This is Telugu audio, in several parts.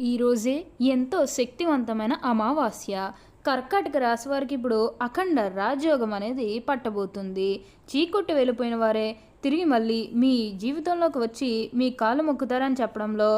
ఈరోజే ఎంతో శక్తివంతమైన అమావాస్య. కర్కాటక రాశి వారికి ఇప్పుడు అఖండ రాజయోగం అనేది పట్టబోతుంది. చీకొట్టు వెళ్ళిపోయిన వారే తిరిగి మళ్ళీ మీ జీవితంలోకి వచ్చి మీ కాలు మొక్కుతారని చెప్పడంలో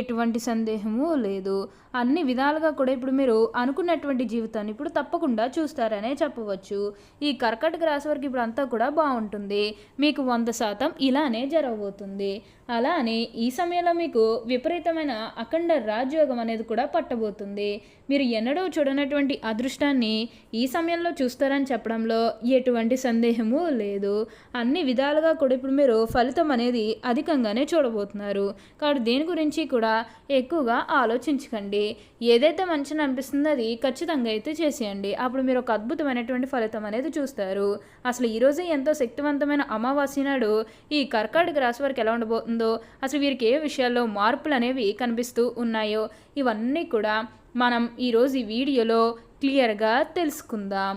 ఎటువంటి సందేహము లేదు. అన్ని విధాలుగా కూడా ఇప్పుడు మీరు అనుకున్నటువంటి జీవితాన్ని ఇప్పుడు తప్పకుండా చూస్తారనే చెప్పవచ్చు. ఈ కర్కటక రాశి వారికి ఇప్పుడు అంతా కూడా బాగుంటుంది. మీకు వంద శాతం ఇలానే జరగబోతుంది. అలా అని ఈ సమయంలో మీకు విపరీతమైన అఖండ రాజయోగం అనేది కూడా పట్టబోతుంది. మీరు ఎన్నడూ చూడనటువంటి అదృష్టాన్ని ఈ సమయంలో చూస్తారని చెప్పడంలో ఎటువంటి సందేహము లేదు. అన్ని విధాలుగా కూడా ఇప్పుడు మీరు ఫలితం అనేది అధికంగానే చూడబోతున్నారు. కాబట్టి దేని గురించి కూడా ఎక్కువగా ఆలోచించకండి. ఏదైతే మంచిని అనిపిస్తుందో అది ఖచ్చితంగా అయితే చేసేయండి. అప్పుడు మీరు ఒక అద్భుతమైనటువంటి ఫలితం అనేది చూస్తారు. అసలు ఈరోజు ఎంతో శక్తివంతమైన అమావాస్య నాడు ఈ కర్కాటక రాశి వారికి ఎలా ఉండబోతుందో అసలు వీరికి ఏ విషయాల్లో మార్పులు అనేవి కనిపిస్తూ ఉన్నాయో ఇవన్నీ కూడా మనం ఈరోజు ఈ వీడియోలో క్లియర్గా తెలుసుకుందాం.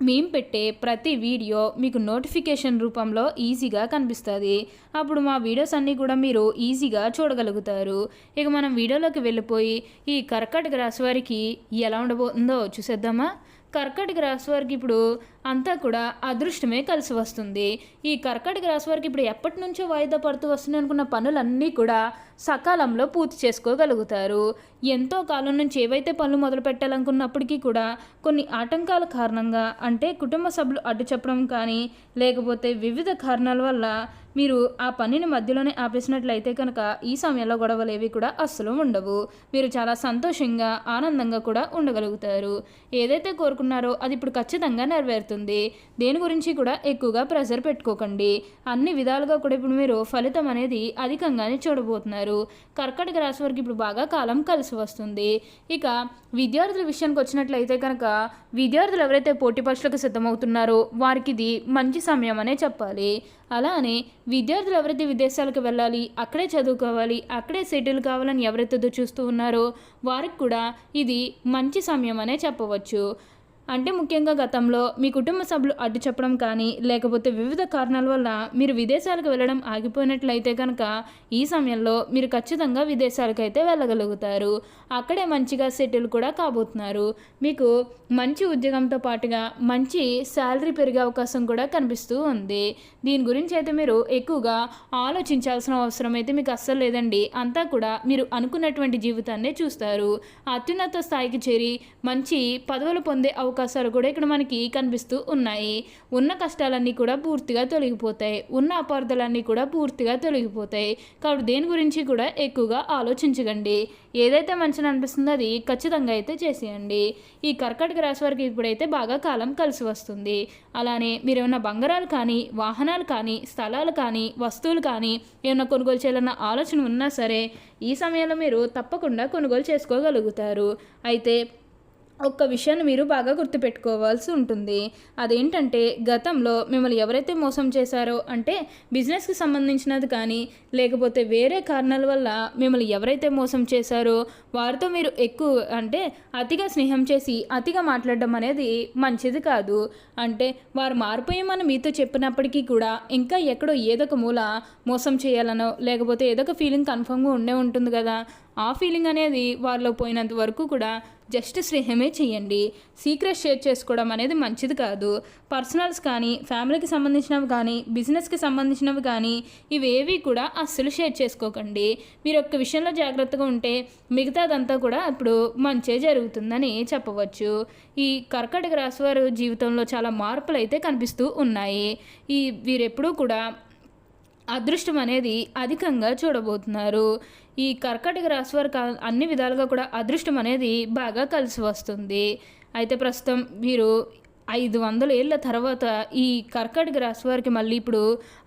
మేము పెట్టే ప్రతి వీడియో మీకు నోటిఫికేషన్ రూపంలో ఈజీగా కనిపిస్తుంది. అప్పుడు మా వీడియోస్ అన్నీ కూడా మీరు ఈజీగా చూడగలుగుతారు. ఇక మనం వీడియోలోకి వెళ్ళిపోయి ఈ కర్కటక రాశి వారికి ఎలా ఉండబోతుందో చూసేద్దామా? కర్కటక రాశి వారికి ఇప్పుడు అంతా కూడా అదృష్టమే కలిసి వస్తుంది. ఈ కర్కటక రాశి వారికి ఇప్పుడు ఎప్పటి నుంచో వాయిదా పడుతూ వస్తుంది అనుకున్న పనులన్నీ కూడా సకాలంలో పూర్తి చేసుకోగలుగుతారు. ఎంతో కాలం నుంచి ఏవైతే పనులు మొదలు పెట్టాలనుకున్నప్పటికీ కూడా కొన్ని ఆటంకాల కారణంగా అంటే కుటుంబ సభ్యులు అడ్డు చెప్పడం కానీ లేకపోతే వివిధ కారణాల వల్ల మీరు ఆ పనిని మధ్యలోనే ఆపేసినట్లయితే కనుక ఈ సమయంలో గొడవలు ఏవి కూడా అస్సలు ఉండవు. మీరు చాలా సంతోషంగా ఆనందంగా కూడా ఉండగలుగుతారు. ఏదైతే కోరుకున్నారో అది ఇప్పుడు ఖచ్చితంగా నెరవేరుతుంది. దేని గురించి కూడా ఎక్కువగా ప్రెషర్ పెట్టుకోకండి. అన్ని విధాలుగా కూడా ఇప్పుడు మీరు ఫలితం అనేది అధికంగానే చూడబోతున్నారు. కర్కటక రాశి వారికి ఇప్పుడు బాగా కాలం కలిసి వస్తుంది. ఇక విద్యార్థుల విషయానికి వచ్చినట్లయితే కనుక విద్యార్థులు ఎవరైతే పోటీ పరీక్షలకు సిద్ధమవుతున్నారో వారికి ఇది మంచి సమయం అనే చెప్పాలి. అలానే విద్యార్థులు ఎవరైతే విదేశాలకు వెళ్ళాలి అక్కడే చదువుకోవాలి అక్కడే సెటిల్ కావాలని ఎవరైతే చూస్తూ ఉన్నారో వారికి కూడా ఇది మంచి సమయం అనే చెప్పవచ్చు. అంటే ముఖ్యంగా గతంలో మీ కుటుంబ సభ్యులు అడ్డు చెప్పడం కానీ లేకపోతే వివిధ కారణాల వల్ల మీరు విదేశాలకు వెళ్ళడం ఆగిపోయినట్లయితే కనుక ఈ సమయంలో మీరు ఖచ్చితంగా విదేశాలకు అయితే వెళ్ళగలుగుతారు. అక్కడే మంచిగా సెటిల్ కూడా కాబోతున్నారు. మీకు మంచి ఉద్యోగంతో పాటుగా మంచి శాలరీ పెరిగే అవకాశం కూడా కనిపిస్తూ ఉంది. దీని గురించి అయితే మీరు ఎక్కువగా ఆలోచించాల్సిన అవసరం అయితే మీకు అస్సలు లేదండి. అంతా కూడా మీరు అనుకున్నటువంటి జీవితాన్నే చూస్తారు. అత్యున్నత స్థాయికి చేరి మంచి పదవులు పొందే అవకాశాలు కూడా ఇక్కడ మనకి కనిపిస్తూ ఉన్నాయి. ఉన్న కష్టాలన్నీ కూడా పూర్తిగా తొలగిపోతాయి. ఉన్న అపార్థాలన్నీ కూడా పూర్తిగా తొలగిపోతాయి. కాబట్టి దేని గురించి కూడా ఎక్కువగా ఆలోచించకండి. ఏదైతే మంచిని అనిపిస్తుందో అది ఖచ్చితంగా అయితే చేసేయండి. ఈ కర్కటక రాశి వారికి ఇప్పుడైతే బాగా కాలం కలిసి వస్తుంది. అలానే మీరు ఏమైనా బంగారాలు కానీ వాహనాలు కానీ స్థలాలు కానీ వస్తువులు కానీ ఏమైనా కొనుగోలు చేయాలన్న ఆలోచన ఉన్నా సరే ఈ సమయంలో మీరు తప్పకుండా కొనుగోలు చేసుకోగలుగుతారు. అయితే ఒక్క విషయాన్ని మీరు బాగా గుర్తుపెట్టుకోవాల్సి ఉంటుంది. అదేంటంటే గతంలో మిమ్మల్ని ఎవరైతే మోసం చేశారో అంటే బిజినెస్కి సంబంధించినది కానీ లేకపోతే వేరే కారణాల వల్ల మిమ్మల్ని ఎవరైతే మోసం చేశారో వారితో మీరు ఎక్కువ అంటే అతిగా స్నేహం చేసి అతిగా మాట్లాడడం అనేది మంచిది కాదు. అంటే వారు మారిపోయామని మీతో చెప్పినప్పటికీ కూడా ఇంకా ఎక్కడో ఏదో ఒక మూల మోసం చేయాలనో లేకపోతే ఏదో ఒక ఫీలింగ్ కన్ఫర్మ్గా ఉండే ఉంటుంది కదా. ఆ ఫీలింగ్ అనేది వారిలో పోయినంత వరకు కూడా జస్ట్ స్నేహమే చేయండి. సీక్రెట్ షేర్ చేసుకోవడం అనేది మంచిది కాదు. పర్సనల్స్ కానీ ఫ్యామిలీకి సంబంధించినవి కానీ బిజినెస్కి సంబంధించినవి కానీ ఇవేవి కూడా అస్సలు షేర్ చేసుకోకండి. మీరు ఒక్క విషయంలో జాగ్రత్తగా ఉంటే మిగతాదంతా కూడా అప్పుడు మంచే జరుగుతుందని చెప్పవచ్చు. ఈ కర్కటక రాశి వారు జీవితంలో చాలా మార్పులు అయితే కనిపిస్తూ ఉన్నాయి. ఈ వీరెప్పుడూ కూడా అదృష్టం అనేది అధికంగా చూడబోతున్నారు. ఈ కర్కటక రాశి వారికి అన్ని విధాలుగా కూడా అదృష్టం అనేది బాగా కలిసి వస్తుంది. అయితే ప్రస్తుతం వీరు ఐదు వందల ఏళ్ళ తర్వాత ఈ కర్కాటక రాశి వారికి మళ్ళీ ఇప్పుడు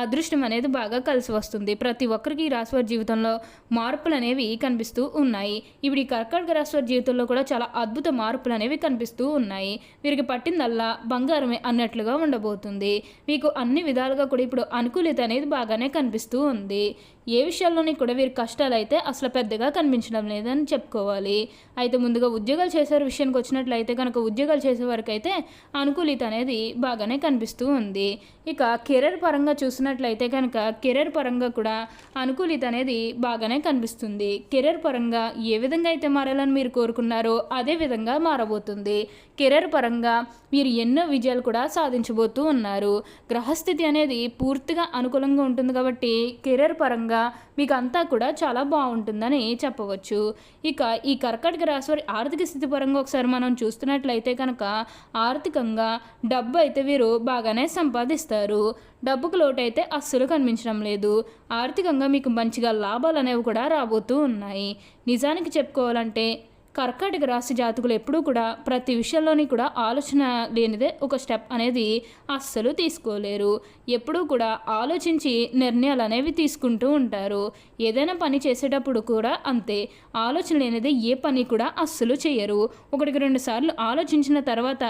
అదృష్టం అనేది బాగా కలిసి వస్తుంది. ప్రతి ఒక్కరికి ఈ రాశివారి జీవితంలో మార్పులు అనేవి కనిపిస్తూ ఉన్నాయి. ఇప్పుడు ఈ కర్కాటక రాశివారి జీవితంలో కూడా చాలా అద్భుత మార్పులు అనేవి కనిపిస్తూ ఉన్నాయి. వీరికి పట్టిందల్లా బంగారమే అన్నట్లుగా ఉండబోతుంది. మీకు అన్ని విధాలుగా కూడా ఇప్పుడు అనుకూలిత అనేది బాగానే కనిపిస్తూ ఉంది. ఏ విషయాల్లోని కూడా వీరి కష్టాలు అయితే అసలు పెద్దగా కనిపించడం లేదని చెప్పుకోవాలి. అయితే ముందుగా ఉద్యోగాలు చేసే విషయానికి వచ్చినట్లయితే కనుక ఉద్యోగాలు చేసే వరకు అయితే అనుకూలిత అనేది బాగానే కనిపిస్తూ ఉంది. ఇక కెరీర్ పరంగా చూసినట్లయితే కనుక కెరీర్ పరంగా కూడా అనుకూలిత అనేది బాగానే కనిపిస్తుంది. కెరీర్ పరంగా ఏ విధంగా అయితే మారాలని మీరు కోరుకున్నారో అదే విధంగా మారబోతుంది. కెరీర్ పరంగా మీరు ఎన్నో విజయాలు కూడా సాధించబోతూ ఉన్నారు. గ్రహస్థితి అనేది పూర్తిగా అనుకూలంగా ఉంటుంది కాబట్టి కెరీర్ పరంగా మీకు అంతా కూడా చాలా బాగుంటుందని చెప్పవచ్చు. ఇక ఈ కర్కటక రాశి వారి ఆర్థిక స్థితి పరంగా ఒకసారి మనం చూస్తున్నట్లయితే కనుక ఆర్థికంగా డబ్బు అయితే వీరు బాగానే సంపాదిస్తారు. డబ్బుకు లోటు అయితే అస్సలు కనిపించడం లేదు. ఆర్థికంగా మీకు మంచిగా లాభాలు అనేవి కూడా రాబోతూ ఉన్నాయి. నిజానికి చెప్పుకోవాలంటే కర్కాటక రాశి జాతకులు ఎప్పుడూ కూడా ప్రతి విషయంలోని కూడా ఆలోచన లేనిదే ఒక స్టెప్ అనేది అస్సలు తీసుకోలేరు. ఎప్పుడూ కూడా ఆలోచించి నిర్ణయాలు అనేవి తీసుకుంటూ ఉంటారు. ఏదైనా పని చేసేటప్పుడు కూడా అంతే. ఆలోచన లేనిదే ఏ పని కూడా అస్సలు చేయరు. ఒకటికి రెండు సార్లు ఆలోచించిన తర్వాత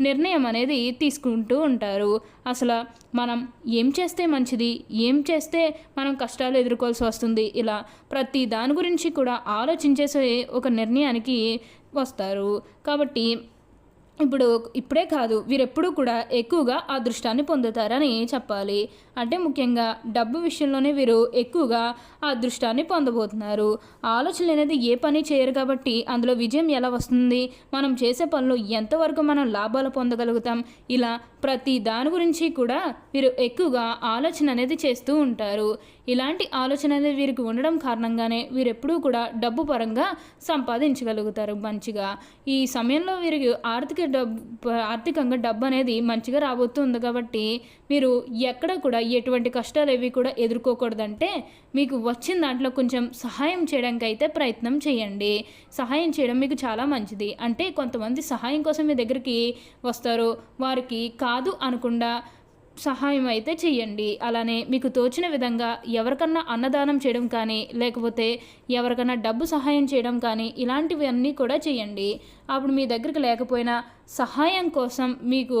నిర్ణయం అనేది తీసుకుంటూ ఉంటారు. అసలు మనం ఏం చేస్తే మంచిది? ఏం చేస్తే మనం కష్టాలు ఎదుర్కోవాల్సి వస్తుంది? ఇలా ప్రతి దాని గురించి కూడా ఆలోచించేసే ఒక నిర్ణయానికి వస్తారు. కాబట్టి ఇప్పుడు ఇప్పుడే కాదు వీరెప్పుడూ కూడా ఎక్కువగా అదృష్టాన్ని పొందుతారని చెప్పాలి. అంటే ముఖ్యంగా డబ్బు విషయంలోనే వీరు ఎక్కువగా ఆ అదృష్టాన్ని పొందబోతున్నారు. ఆలోచన అనేది ఏ పని చేయరు కాబట్టి అందులో విజయం ఎలా వస్తుంది? మనం చేసే పనులు ఎంతవరకు మనం లాభాలు పొందగలుగుతాం? ఇలా ప్రతి దాని గురించి కూడా వీరు ఎక్కువగా ఆలోచన అనేది చేస్తూ ఉంటారు. ఇలాంటి ఆలోచన అనేది వీరికి ఉండడం కారణంగానే వీరెప్పుడూ కూడా డబ్బు పరంగా సంపాదించగలుగుతారు మంచిగా. ఈ సమయంలో వీరికి ఆర్థిక డబ్బు ఆర్థికంగా డబ్బు అనేది మంచిగా రాబోతుంది కాబట్టి మీరు ఎక్కడ కూడా ఎటువంటి కష్టాలు ఏవి కూడా ఎదుర్కోకూడదంటే మీకు వచ్చిన దాంట్లో కొంచెం సహాయం చేయడానికి అయితే ప్రయత్నం చేయండి. సహాయం చేయడం మీకు చాలా మంచిది. అంటే కొంతమంది సహాయం కోసం మీ దగ్గరికి వస్తారు. వారికి కాదు అనకుండా సహాయం అయితే చేయండి అలానే మీకు తోచిన విధంగా ఎవరికన్నా అన్నదానం చేయడం కానీ లేకపోతే ఎవరికన్నా డబ్బు సహాయం చేయడం కానీ ఇలాంటివన్నీ కూడా చేయండి అప్పుడు మీ దగ్గరికి లేకపోయినా సహాయం కోసం మీకు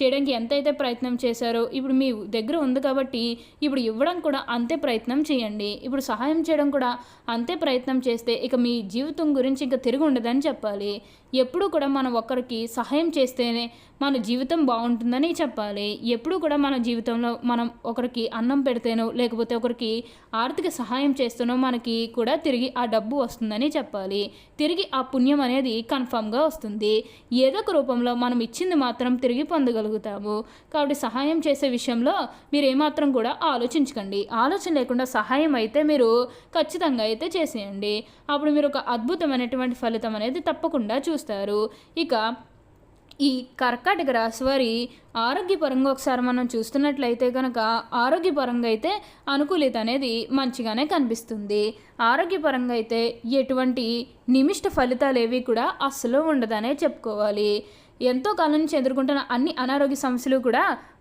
చేయడానికి ఎంతైతే ప్రయత్నం చేశారో ఇప్పుడు మీ దగ్గర ఉంది కాబట్టి ఇప్పుడు ఇవ్వడం కూడా అంతే ప్రయత్నం చేయండి ఇప్పుడు సహాయం చేయడం కూడా అంతే ప్రయత్నం చేస్తే ఇక మీ జీవితం గురించి ఇంకా తిరిగి ఉండదని చెప్పాలి. ఎప్పుడు కూడా మనం ఒకరికి సహాయం చేస్తేనే మన జీవితం బాగుంటుందని చెప్పాలి. ఎప్పుడు కూడా మన జీవితంలో మనం ఒకరికి అన్నం పెడితేనో లేకపోతే ఒకరికి ఆర్థిక సహాయం చేస్తేనో మనకి కూడా తిరిగి ఆ డబ్బు వస్తుందని చెప్పాలి. తిరిగి ఆ పుణ్యం అనేది కన్ఫామ్గా వస్తుంది. ఏదో ఒక రూపంలో మనం ఇచ్చింది మాత్రం తిరిగి పొందగలుగుతాము. కాబట్టి సహాయం చేసే విషయంలో మీరు ఏమాత్రం కూడా ఆలోచించకండి. ఆలోచన లేకుండా సహాయం అయితే మీరు ఖచ్చితంగా అయితే చేసేయండి. అప్పుడు మీరు ఒక అద్భుతమైనటువంటి ఫలితం అనేది తప్పకుండా చూస్తారు. ఇక ఈ కర్కాటక రాశి వారి ఆరోగ్యపరంగా ఒకసారి మనం చూస్తున్నట్లయితే కనుక ఆరోగ్యపరంగా అయితే అనుకూలిత అనేది మంచిగానే కనిపిస్తుంది. ఆరోగ్యపరంగా అయితే ఎటువంటి నిమిష్ట ఫలితాలు ఏవి కూడా అస్సలు ఉండదనే చెప్పుకోవాలి. ఎంతో కాలం నుంచి ఎదుర్కొంటున్న అన్ని అనారోగ్య సమస్యలు కూడా